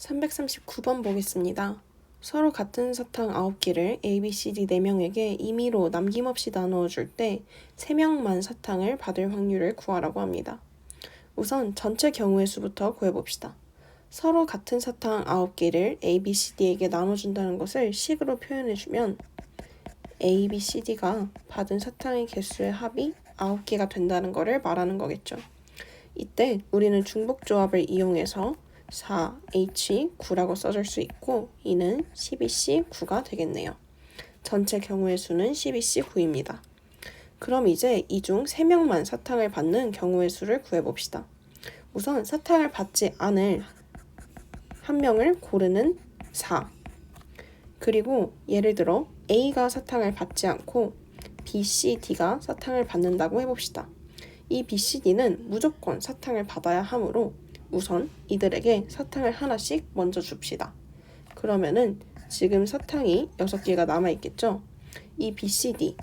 339번 보겠습니다. 서로 같은 사탕 9개를 A, B, C, D 4명에게 임의로 남김없이 나누어 줄 때 3명만 사탕을 받을 확률을 구하라고 합니다. 우선 전체 경우의 수부터 구해봅시다. 서로 같은 사탕 9개를 A, B, C, D에게 나눠준다는 것을 식으로 표현해주면 A, B, C, D가 받은 사탕의 개수의 합이 9개가 된다는 것을 말하는 거겠죠. 이때 우리는 중복 조합을 이용해서 4H9라고 써줄 수 있고 이는 12C9가 되겠네요. 전체 경우의 수는 12C9입니다. 그럼 이제 이 중 3명만 사탕을 받는 경우의 수를 구해봅시다. 우선 사탕을 받지 않을 한 명을 고르는 4. 그리고 예를 들어 A가 사탕을 받지 않고 B, C, D가 사탕을 받는다고 해봅시다. 이 B, C, D는 무조건 사탕을 받아야 하므로 우선 이들에게 사탕을 하나씩 먼저 줍시다. 그러면은 지금 사탕이 6개가 남아있겠죠? 이 B, C, D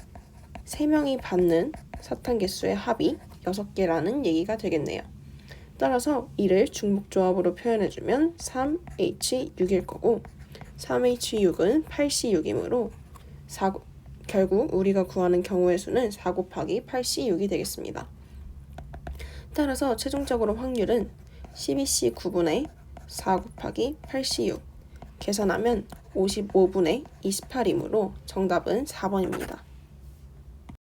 세 명이 받는 사탕 개수의 합이 6개라는 얘기가 되겠네요. 따라서 이를 중복조합으로 표현해주면 3H6일 거고 3H6은 8C6이므로 4, 결국 우리가 구하는 경우의 수는 4 곱하기 8C6이 되겠습니다. 따라서 최종적으로 확률은 12C 9분의 4 곱하기 8C6 계산하면 55분의 28이므로 정답은 4번입니다.